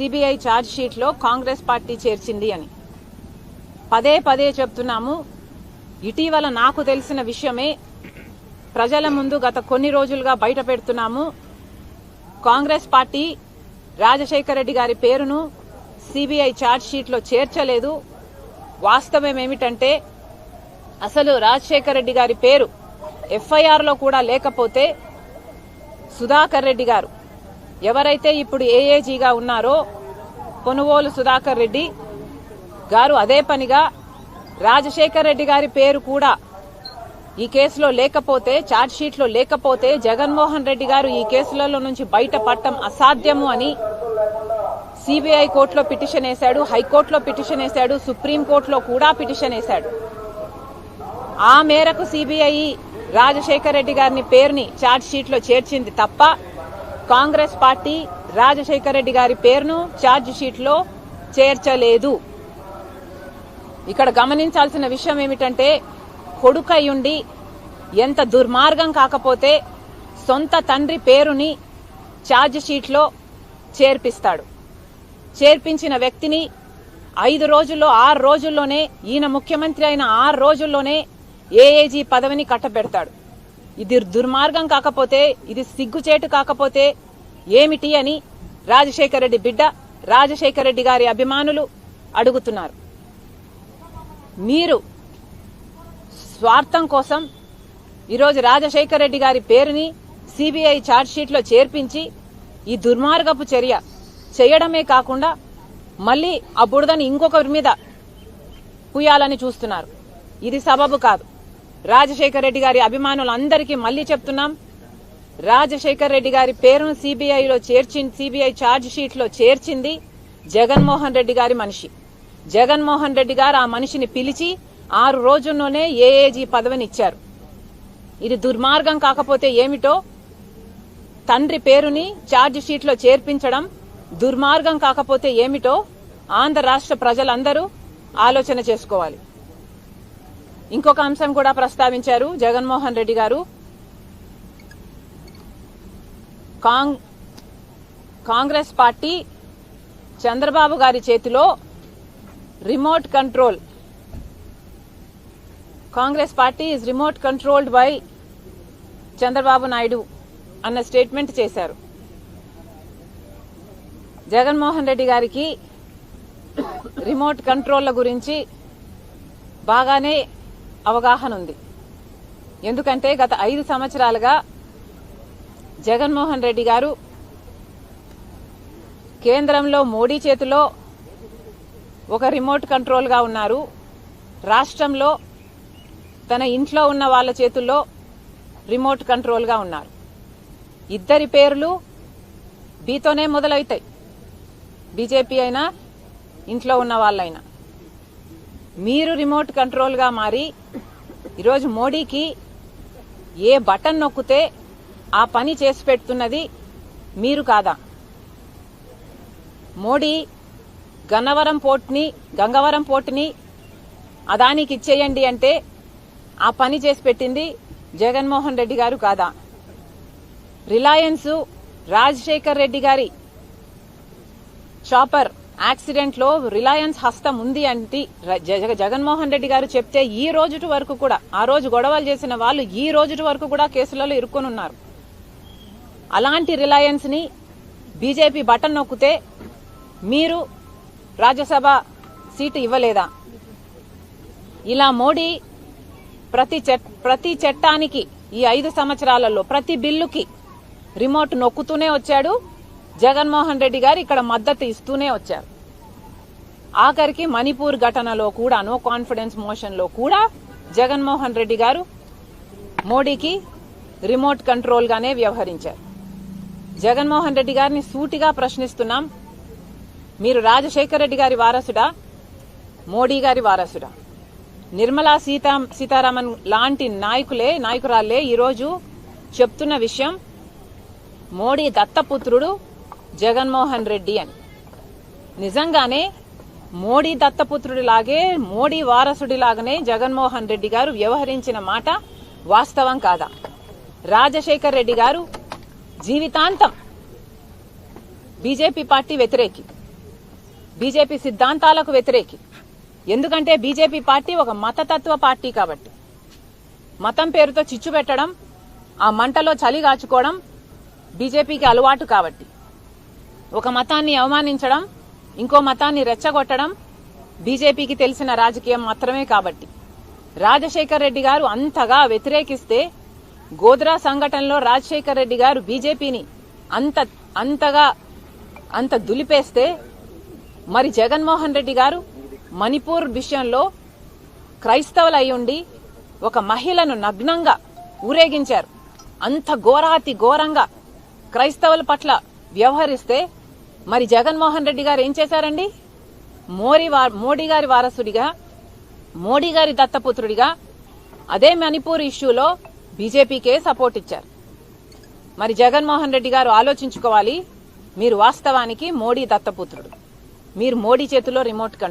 CBI charge షీట్లో Congress party చేర్చింది అని. పదే పదే చెప్తున్నాము. ఇటీవల నాకు తెలిసిన విషయమే ప్రజల ముందు గత కొన్ని రోజులుగా బయట పెడుతున్నాము. కాంగ్రెస్ పార్టీ రాజశేఖర రెడ్డి గారి పేరును సిబిఐ ఛార్జ్ షీట్లో చేర్చలేదు. వాస్తవం ఏమిటంటే అసలు రాజశేఖర రెడ్డి గారి పేరు ఎఫ్ఐఆర్లో కూడా లేకపోతే సుధాకర్ రెడ్డి గారు ఎవరైతే ఇప్పుడు ఏఏజీగా ఉన్నారో కొనుగోలు సుధాకర్ రెడ్డి గారు అదే పనిగా రాజశేఖర్ రెడ్డి గారి పేరు కూడా ఈ కేసులో లేకపోతే ఛార్జ్షీట్లో లేకపోతే జగన్మోహన్ రెడ్డి గారు ఈ కేసులలో నుంచి బయటపడటం అసాధ్యము అని సిబిఐ కోర్టులో పిటిషన్ వేశాడు హైకోర్టులో పిటిషన్ వేశాడు సుప్రీంకోర్టులో కూడా పిటిషన్ వేశాడు. ఆ మేరకు సిబిఐ రాజశేఖర్ రెడ్డి గారిని పేరుని ఛార్జ్ షీట్లో చేర్చింది తప్ప కాంగ్రెస్ పార్టీ రాజశేఖర రెడ్డి గారి పేరును ఛార్జ్ చేర్చలేదు. ఇక్కడ గమనించాల్సిన విషయం ఏమిటంటే కొడుకయ్యుండి ఎంత దుర్మార్గం కాకపోతే సొంత తండ్రి పేరుని ఛార్జ్ షీట్లో చేర్పిస్తాడు. చేర్పించిన వ్యక్తిని ఐదు రోజుల్లో ఆరు రోజుల్లోనే ఈయన ముఖ్యమంత్రి అయిన ఆరు రోజుల్లోనే ఏఏజీ పదవిని కట్టబెడతాడు. ఇది దుర్మార్గం కాకపోతే ఇది సిగ్గుచేటు కాకపోతే ఏమిటి అని రాజశేఖర రెడ్డి బిడ్డ రాజశేఖర రెడ్డి గారి అభిమానులు అడుగుతున్నారు. మీరు స్వార్థం కోసం ఈరోజు రాజశేఖర రెడ్డి గారి పేరుని సిబిఐ ఛార్జ్షీట్లో చేర్పించి ఈ దుర్మార్గపు చర్య చేయడమే కాకుండా మళ్ళీ ఆ బుడదని ఇంకొకరి మీద పుయ్యాలని చూస్తున్నారు. ఇది సబబు కాదు. రాజశేఖర్ రెడ్డి గారి అభిమానులందరికీ మళ్ళీ చెప్తున్నాం. రాజశేఖర్ రెడ్డి గారి పేరును సిబిఐలో చేర్చింది సిబిఐ ఛార్జ్ షీట్లో చేర్చింది జగన్మోహన్ రెడ్డి గారి మనిషి. జగన్మోహన్ రెడ్డి గారు ఆ మనిషిని పిలిచి ఆరు రోజుల్లోనే ఏఏజీ పదవిని ఇచ్చారు ఇది దుర్మార్గం కాకపోతే ఏమిటో తండ్రి పేరుని ఛార్జ్ షీట్లో చేర్పించడం దుర్మార్గం కాకపోతే ఏమిటో ఆంధ్ర రాష్ట్ర ప్రజలందరూ ఆలోచన చేసుకోవాలి. ఇంకొక అంశం కూడా ప్రస్తావించారు జగన్మోహన్ రెడ్డి గారు. కాంగ్రెస్ పార్టీ చంద్రబాబు గారి చేతిలో remote control. Congress party is remote controlled by Chandrababu Naidu అన్న స్టేట్మెంట్ చేశారు. జగన్మోహన్ రెడ్డి గారికి రిమోట్ కంట్రోళ్ళ గురించి బాగానే అవగాహన ఉంది. ఎందుకంటే గత ఐదు సంవత్సరాలుగా జగన్మోహన్ రెడ్డి గారు కేంద్రంలో మోడీ చేతిలో ఒక రిమోట్ కంట్రోల్గా ఉన్నారు. రాష్ట్రంలో తన ఇంట్లో ఉన్న వాళ్ళ చేతుల్లో రిమోట్ కంట్రోల్గా ఉన్నారు. ఇద్దరి పేర్లు బీతోనే మొదలవుతాయి. బీజేపీ అయినా ఇంట్లో ఉన్న వాళ్ళైనా. మీరు రిమోట్ కంట్రోల్గా మారి ఈరోజు మోడీకి ఏ బటన్ నొక్కితే ఆ పని చేసి పెడుతున్నది మీరు కాదా? మోడీ గన్నవరం పోర్ట్ని గంగవరం పోర్టుని అదానికి ఇచ్చేయండి అంటే ఆ పని చేసి పెట్టింది జగన్మోహన్ రెడ్డి గారు కాదా? రిలయన్స్ రాజశేఖర్ రెడ్డి గారి చాపర్ యాక్సిడెంట్లో రిలయన్స్ హస్తం ఉంది అంటే జగ- జగన్మోహన్ రెడ్డి గారు చెప్తే ఈ రోజుటి వరకు కూడా ఆ రోజు గొడవలు చేసిన వాళ్ళు ఈ రోజుటి వరకు కూడా కేసులలో ఇరుక్కొని ఉన్నారు అలాంటి రిలయన్స్ని బీజేపీ బటన్ నొక్కితే మీరు రాజ్యసభ సీటు ఇవ్వలేదా? ఇలా మోడీ ప్రతి చట్- ప్రతి చట్టానికి ఈ ఐదు సంవత్సరాలలో ప్రతి బిల్లుకి రిమోట్ నొక్కుతూనే వచ్చాడు. జగన్మోహన్ రెడ్డి గారు ఇక్కడ మద్దతు ఇస్తూనే వచ్చారు. ఆఖరికి మణిపూర్ ఘటనలో కూడా నో కాన్ఫిడెన్స్ మోషన్లో కూడా జగన్మోహన్ రెడ్డి గారు మోడీకి రిమోట్ కంట్రోల్ గానే వ్యవహరించారు. జగన్మోహన్ రెడ్డి గారిని సూటిగా ప్రశ్నిస్తున్నాం. మీరు రాజశేఖర రెడ్డి గారి వారసుడా? మోడీ గారి వారసుడా? నిర్మలా సీతా సీతారామన్ లాంటి నాయకులే నాయకురాలే ఈరోజు చెప్తున్న విషయం మోడీ దత్తపుత్రుడు జగన్మోహన్ రెడ్డి అని. నిజంగానే మోడీ దత్తపుత్రుడిలాగే మోడీ వారసుడిలాగానే జగన్మోహన్ రెడ్డి గారు వ్యవహరించిన మాట వాస్తవం కాదా? రాజశేఖర్ రెడ్డి గారు జీవితాంతం బీజేపీ పార్టీ వ్యతిరేకి బీజేపీ సిద్ధాంతాలకు వ్యతిరేకి. ఎందుకంటే బీజేపీ పార్టీ ఒక మతతత్వ పార్టీ కాబట్టి. మతం పేరుతో చిచ్చు పెట్టడం ఆ మంటలో చలి కాచుకోవడం బీజేపీకి అలవాటు కాబట్టి. ఒక మతాన్ని అవమానించడం ఇంకో మతాన్ని రెచ్చగొట్టడం బీజేపీకి తెలిసిన రాజకీయం మాత్రమే కాబట్టి. రాజశేఖర్ రెడ్డి గారు అంతగా వ్యతిరేకిస్తే గోద్రా సంఘటనలో రాజశేఖర్ రెడ్డి గారు బీజేపీని అంత అంతగా అంత దులిపేస్తే మరి జగన్మోహన్ రెడ్డి గారు మణిపూర్ విషయంలో క్రైస్తవులు ఉండి ఒక మహిళను నగ్నంగా ఊరేగించారు. అంత ఘోరాతి ఘోరంగా క్రైస్తవుల పట్ల వ్యవహరిస్తే మరి జగన్మోహన్ రెడ్డి గారు ఏం చేశారండి? మోరీ మోడీ గారి వారసుడిగా మోడీ గారి దత్తపుత్రుడిగా అదే మణిపూర్ ఇష్యూలో బీజేపీకే సపోర్ట్ ఇచ్చారు. మరి జగన్మోహన్ రెడ్డి గారు ఆలోచించుకోవాలి మీరు వాస్తవానికి మోడీ దత్తపుత్రుడు. మీరు మోడీ చేతిలో రిమోట్ కంట్రోల్